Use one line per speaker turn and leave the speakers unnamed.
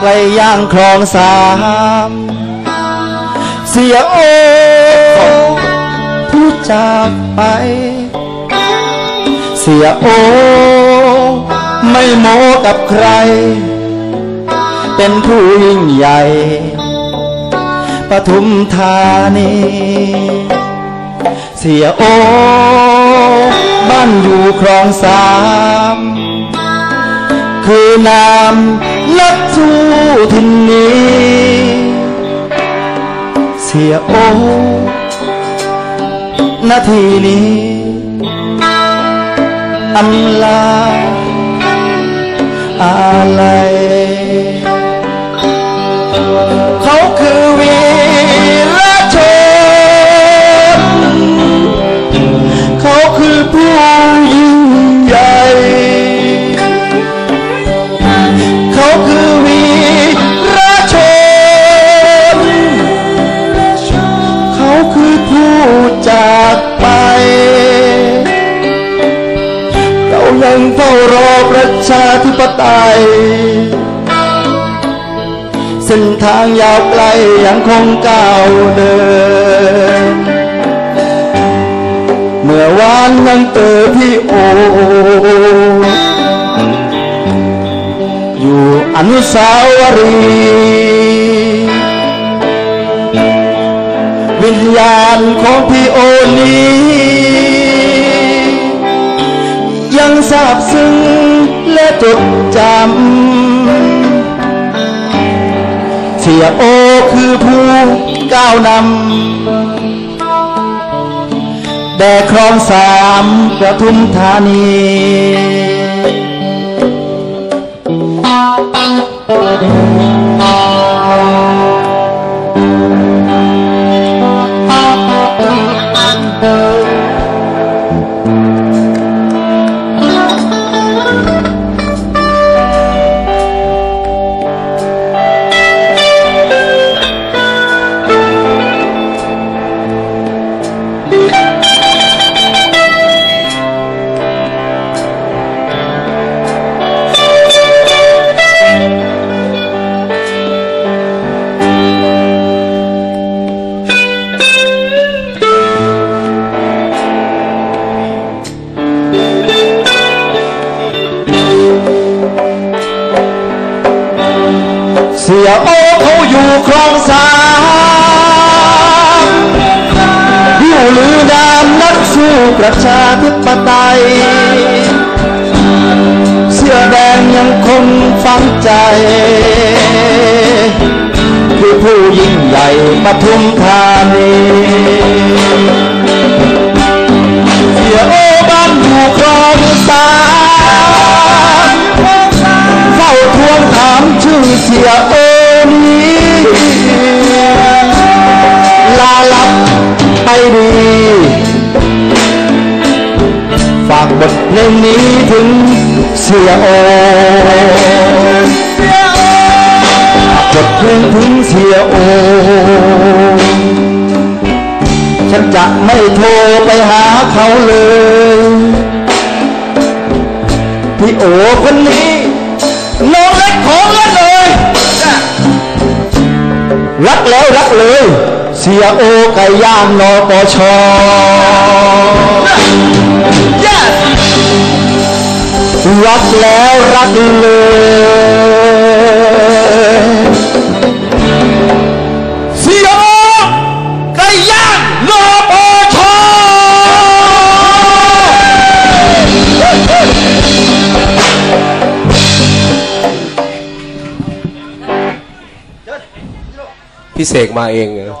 ไกลย่างคลองสามเสียโอผู้จากไป เสียโอ ไม่โมกับใคร เป็นผู้ยิ่งใหญ่ปทุมธานีเสียโอ บ้านอยู่คลองสาม คือนาม นักสู้ทินนี้เสียโอน ชาธิปไตย เส้นทางยาวไกลยังคงก้าวเดิน เมื่อวานยังเจอพี่โอ อยู่อนุสาวรีย์วิญญาณของพี่โอนี้ ยังซาบซึ้ง และจดจำ เสียโอคือผู้ก้าวนำ แด่ครองสามประทุมธานี เสียโอเขาอยู่คลองสามอยู่หรือนามนักสู้ประชาธิปไตย เสื้อแดงยังคงฝังใจ คือผู้ยิ่งใหญ่ปทุมธานีเสียโอบ้านอยู่คลองสามเฝ้าทวงถามชื่อเสียโอนี้ลาลับไปดีฝากบทเพลงนี้ถึงเสียโอ บทเพลงถึงเสียโอ ฉันจะไม่โทรไปหาเขาเลย พี่โอคนนี้น้องเล็กของรักเลย รักแล้วรักเลย เสียโอไก่ย่างนอปช yes รักแล้วรักเลย
พี่เสกมาเองเหรอ